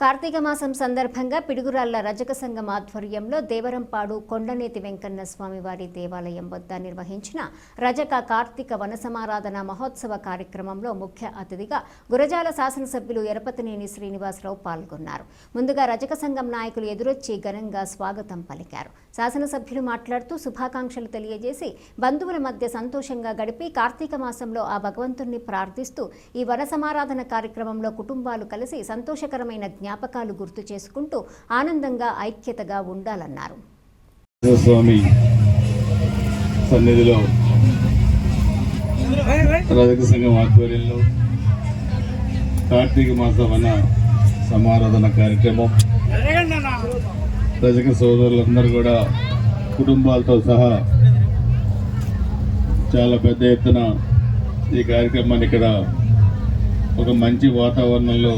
కార్తీక మాసం సందర్భంగా పిడుగురాళ్ళ రజక సంఘం ఆధ్వర్యంలో దేవరంపాడు కొండనేతి వెంకన్న స్వామివారి దేవాలయం వద్ద నిర్వహించిన రజక కార్తీక వన సమారాధన మహోత్సవ కార్యక్రమంలో ముఖ్య అతిథిగా గురజాల శాసనసభ్యులు ఎరపతినేని శ్రీనివాసరావు పాల్గొన్నారు. ముందుగా రజక సంఘం నాయకులు ఎదురొచ్చి ఘనంగా స్వాగతం పలికారు. శాసనసభ్యులు మాట్లాడుతూ శుభాకాంక్షలు తెలియజేసి బంధువుల మధ్య సంతోషంగా గడిపి కార్తీక మాసంలో ఆ భగవంతుణ్ణి ప్రార్థిస్తూ ఈ వన సమారాధన కార్యక్రమంలో కుటుంబాలు కలిసి సంతోషకరమైన జ్ఞాపకాలు గుర్తు చేసుకుంటూ ఆనందంగా ఐక్యతగా ఉండాలన్నారు. స్వామి సన్నిధిలో రజక సంఘం ఆధ్వర్యంలో కార్తీక మాస వన సమారాధన కార్యక్రమం. రజక సోదరులందరూ కూడా కుటుంబాలతో సహా చాలా పెద్ద ఎత్తున ఈ కార్యక్రమాన్ని ఇక్కడ ఒక మంచి వాతావరణంలో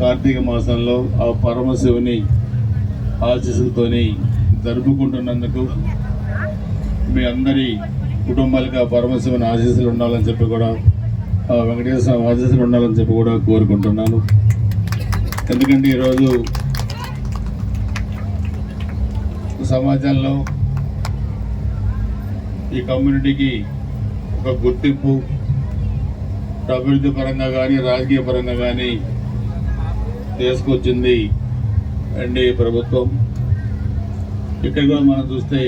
కార్తీక మాసంలో ఆ పరమశివుని ఆశీస్సులతోని జరుపుకుంటున్నందుకు మీ అందరి కుటుంబాలకు ఆ పరమశివుని ఆశీస్సులు ఉండాలని చెప్పి కూడా ఆ వెంకటేశ్వర స్వామి ఆశీస్సులు ఉండాలని చెప్పి కూడా కోరుకుంటున్నాను. ఎందుకంటే ఈరోజు సమాజంలో ఈ కమ్యూనిటీకి ఒక గుర్తింపు అభివృద్ధి పరంగా కానీ రాజకీయ పరంగా కానీ తీసుకొచ్చింది ఎన్డీఏ ప్రభుత్వం. ఇక్కడ కూడా మనం చూస్తే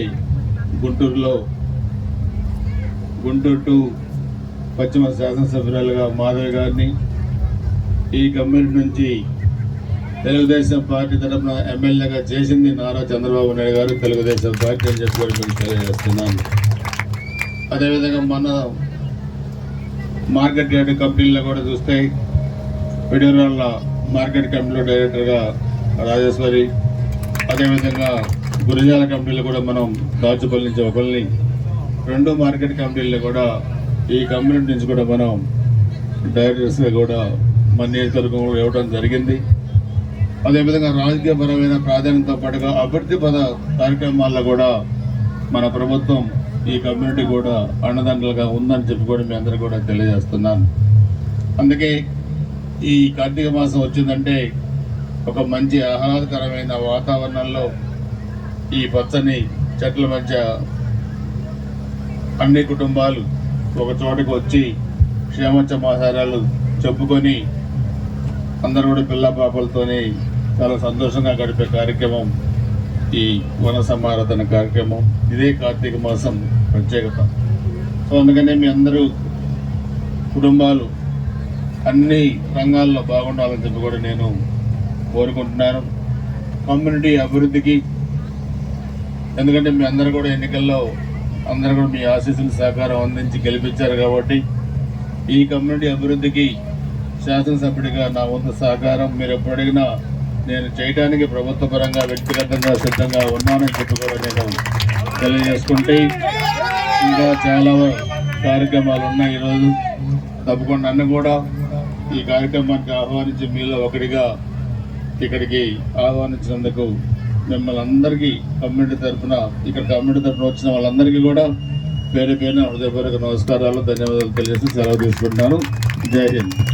గుంటూరులో గుంటూరు టు పశ్చిమ శాసనసభ్యురాలుగా మాధవ్ గారిని ఈ కమ్యూనిటీ నుంచి తెలుగుదేశం పార్టీ తరఫున ఎమ్మెల్యేగా చేసింది నారా చంద్రబాబు నాయుడు గారు. తెలుగుదేశం పార్టీ అని చెప్పి మీకు తెలియజేస్తున్నాను. అదేవిధంగా మన మార్కెట్ యార్డ్ కంపెనీలో కూడా చూస్తే పిడిరాళ్ళ మార్కెట్ కంపెనీలో డైరెక్టర్గా రాజేశ్వరి అదేవిధంగా గురిజాల కంపెనీలో కూడా మనం దాచుపల్లి నుంచి ఒకరిని రెండు మార్కెట్ కంపెనీల్లో కూడా ఈ కమ్యూనిటీ నుంచి కూడా మనం డైరెక్టర్స్గా కూడా మన నియోజకవర్గం కూడా ఇవ్వడం జరిగింది. అదేవిధంగా రాజకీయపరమైన ప్రాధాన్యతతో పాటుగా అభివృద్ధి పద కార్యక్రమాల్లో కూడా మన ప్రభుత్వం ఈ కమ్యూనిటీ కూడా అండదండలుగా ఉందని చెప్పి కూడా మీ అందరూ కూడా తెలియజేస్తున్నాను. అందుకే ఈ కార్తీక మాసం వచ్చిందంటే ఒక మంచి ఆహ్లాదకరమైన వాతావరణంలో ఈ పచ్చని చెట్ల మధ్య అన్ని కుటుంబాలు ఒక చోటకు వచ్చి క్షేమ చెప్పుకొని అందరూ కూడా పిల్ల పాపలతోనే చాలా సంతోషంగా గడిపే కార్యక్రమం ఈ వన సమారాధన కార్యక్రమం. ఇదే కార్తీక మాసం ప్రత్యేకత. సో అందుకనే మీ అందరూ కుటుంబాలు అన్ని రంగాల్లో బాగుండాలని చెప్పి కూడా నేను కోరుకుంటున్నాను. కమ్యూనిటీ అభివృద్ధికి ఎందుకంటే మీ అందరూ కూడా ఎన్నికల్లో అందరూ కూడా మీ ఆశీస్సులు సహకారం అందించి గెలిపించారు కాబట్టి ఈ కమ్యూనిటీ అభివృద్ధికి శాసనసభ్యుడిగా నా వంతు సహకారం. మీరు ఎప్పుడు అడిగినా నేను చేయడానికి ప్రభుత్వ పరంగా వ్యక్తిగతంగా సిద్ధంగా ఉన్నానని చెప్పి కూడా నేను తెలియజేసుకుంటే ఇంకా చాలా కార్యక్రమాలు ఉన్నాయి ఈరోజు. తప్పకుండా అన్నీ కూడా ఈ కార్యక్రమానికి ఆహ్వానించి మీలో ఒకటిగా ఇక్కడికి ఆహ్వానించినందుకు మిమ్మల్ని అందరికీ కమ్యూనిటీ తరఫున ఇక్కడ కమ్యూనిటీ తరఫున వచ్చిన వాళ్ళందరికీ కూడా పేరు పేరున హృదయపూర్వక నమస్కారాలు ధన్యవాదాలు తెలియజేసి సెలవు తీసుకుంటున్నాను. జై హింద్.